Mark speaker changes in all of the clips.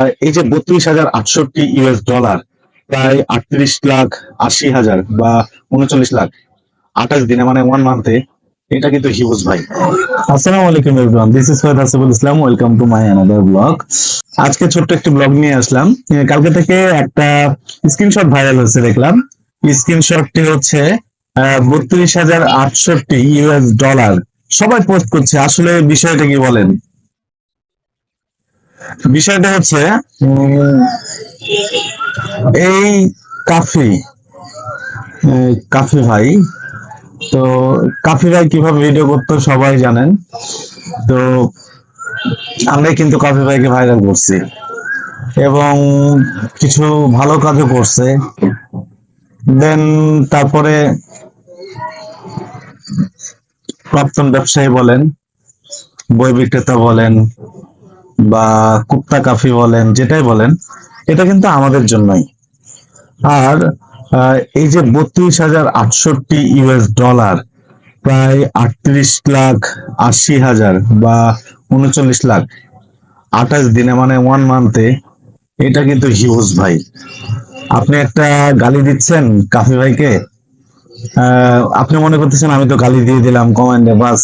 Speaker 1: এই যে বত্রিশ হাজার আটষট্টি ইউএস ডলার প্রায় আটত্রিশ লাখ আশি হাজার বা উনচল্লিশ লাখ আঠাশ দিনে মানে ওয়ান মান্থে এটা কিন্তু হিউজ ভাই।
Speaker 2: আসসালামু আলাইকুম everyone this is Syed Hasibul Islam welcome to my another blog আজকে ছোট্ট একটি ব্লগ নিয়ে আসলাম। কালকে থেকে একটা স্ক্রিনশট ভাইরাল হয়েছে দেখলাম। স্ক্রিনশটটি হচ্ছে বত্রিশ হাজার আটষট্টি ইউএস ডলার সবাই পোস্ট করছে আসলে বিষয়টা কি বলেন? বিষয়টা হচ্ছে এই কাফি কাফি ভাই, তো কাফি ভাই কীভাবে ভিডিও করতো সবাই জানেন। তো আমরা কিন্তু কাফি ভাইকে ভাইরাল করছি। এবং কিছু ভালো কাজও করছে। দেন তারপরে প্রাক্তন ব্যবসায়ী বলেন, বই বিক্রেতা বলেন বা কুত্তা কাফি বলেন, যেটাই বলেন, এটা কিন্তু আমাদের জন্যই। আর এই যে বত্রিশ হাজার আটষট্টি ইউএস ডলার, প্রায় আটত্রিশ লাখ আশি হাজার বা উনচল্লিশ লাখ, আঠাশ দিনে মানে ওয়ান মান্থে এটা কিন্তু হিউজ ভাই। আপনি একটা গালি দিচ্ছেন কাফি ভাইকে আপনি মনে করতেছেন আমি তো গালি দিয়ে দিলাম, কমান্ডে, বাস।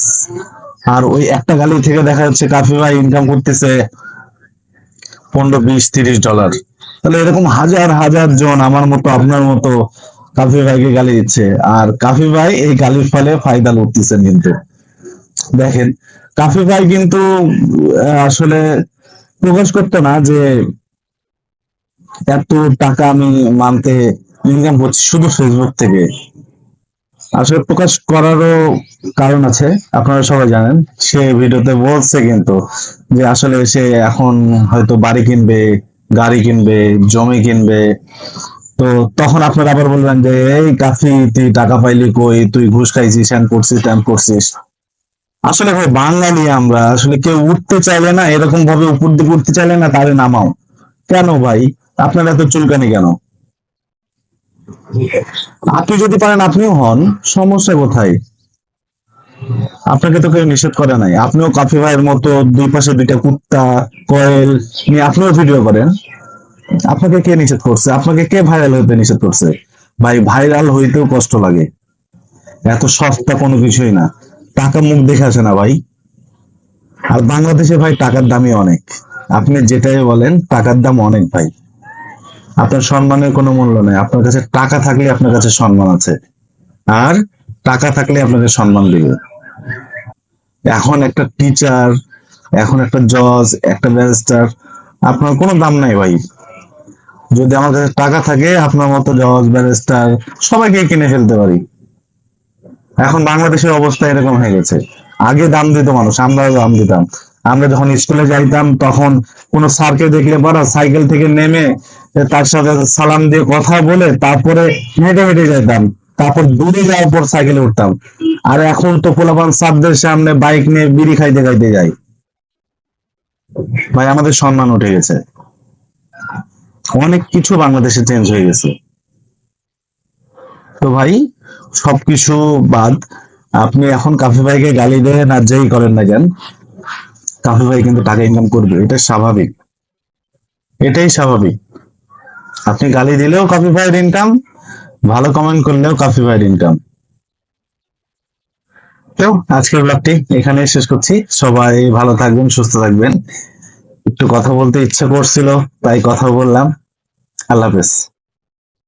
Speaker 2: আর ওই একটা গালি থেকে দেখা যাচ্ছে কাফি ভাই ইনকাম করতেছে পনেরো, বিশ, তিরিশ ডলার তাহলে এরকম হাজার হাজার জন আমার মতো, আপনার মতো কাফি ভাইকে গালি দিচ্ছে। আর কাফি ভাই এই গালির ফলে ফায়দা লুটতেছেন কিন্তু। দেখেন, কাফি ভাই কিন্তু আসলে প্রকাশ করতো না যে এত টাকা আমি মানতে ইনকাম করছি শুধু ফেসবুক থেকে। আসলে প্রকাশ করারও কারণ আছে, আপনারা সবাই জানেন। সে ভিডিওতে বলছে কিন্তু যে আসলে সে এখন হয়তো বাড়ি কিনবে, গাড়ি কিনবে, জমি কিনবে। তো তখন আপনারা আবার বলবেন যে, এই কাফি তুই টাকা পাইলি কই? তুই ঘুষ খাইছিস হ্যান করছিস ট্যান করছিস। আসলে ভাই, বাঙালি আমরা আসলে কেউ উঠতে চাইলে না এরকম ভাবে উপর দিকে উঠতে চাইলে না তারে নামাও। কেন ভাই? আপনার এত চুলকানি কেন? আপনি যদি পারেন, আপনিও হন। সমস্যা কোথায়? আপনাকে তো কেউ নিষেধ করে নাই। আপনিও কাফি ভাইয়ের মতো দুই পাশে দুইটা কুত্তা, কয়েল নিয়ে আপনিও ভিডিও করেন। আপনাকে কে নিষেধ করছে? আপনাকে কে ভাইরাল হইতে নিষেধ করছে? ভাই ভাইরাল হইতেও কষ্ট লাগে। এত সস্তা কোনো কিছুই না। টাকা মুখ দেখে আসে না, ভাই। আর বাংলাদেশে ভাই, টাকার দামই অনেক। আপনি যেটাই বলেন, টাকার দাম অনেক, ভাই। আপনার সম্মানের কোনো মূল্য নেই। আপনার কাছে টাকা থাকলে আপনার কাছে সম্মান আছে। আর টাকা থাকলে আপনাকে সম্মান দিবে। এখন একটা টিচার এখন একটা জজ একটা ব্যারিস্টার আপনার কোনো দাম নাই ভাই। যদি আমার কাছে টাকা থাকে, আপনার মতো জজ ব্যারিস্টার সবাইকে কিনে ফেলতে পারি। এখন বাংলাদেশের অবস্থা এরকম হয়ে গেছে। আগে দাম দিত মানুষ, আমরাও দাম দিতাম। আমরা যখন স্কুলে যাইতাম, তখন কোন স্যারকে দেখলে পরে সাইকেল থেকে নেমে তার সাথে সালাম দিয়ে কথা বলে তারপরে হেঁটে হেঁটে যেতাম তারপর দূরে যাওয়ার পর সাইকেলে উঠতাম। আর এখন তো পোলাপান সাবদের সামনে বাইক নিয়ে বিড়ি খাইতে খাইতে যাই। ভাই, আমাদের সম্মান উঠে গেছে। অনেক কিছু বাংলাদেশে চেঞ্জ হয়ে গেছে। তো ভাই, সবকিছু বাদ, আপনি এখন কাফি ভাইকে গালি দেন আর যেই করেন না কেন, কাফি ভাই কিন্তু টাকা ইনকাম করবে, এটা স্বাভাবিক। এটাই স্বাভাবিক। আপনি গালি দিলেও কপি ভাইয়ের ইনকাম ভালো কমেন্ট করলেও কপি ভাইয়ের ইনকাম তো, আজকের ব্লগটি এখানে শেষ করছি। সবাই ভালো থাকবেন, সুস্থ থাকবেন। একটু কথা বলতে ইচ্ছে করছিল, তাই কথা বললাম। আল্লাহ হাফেজ।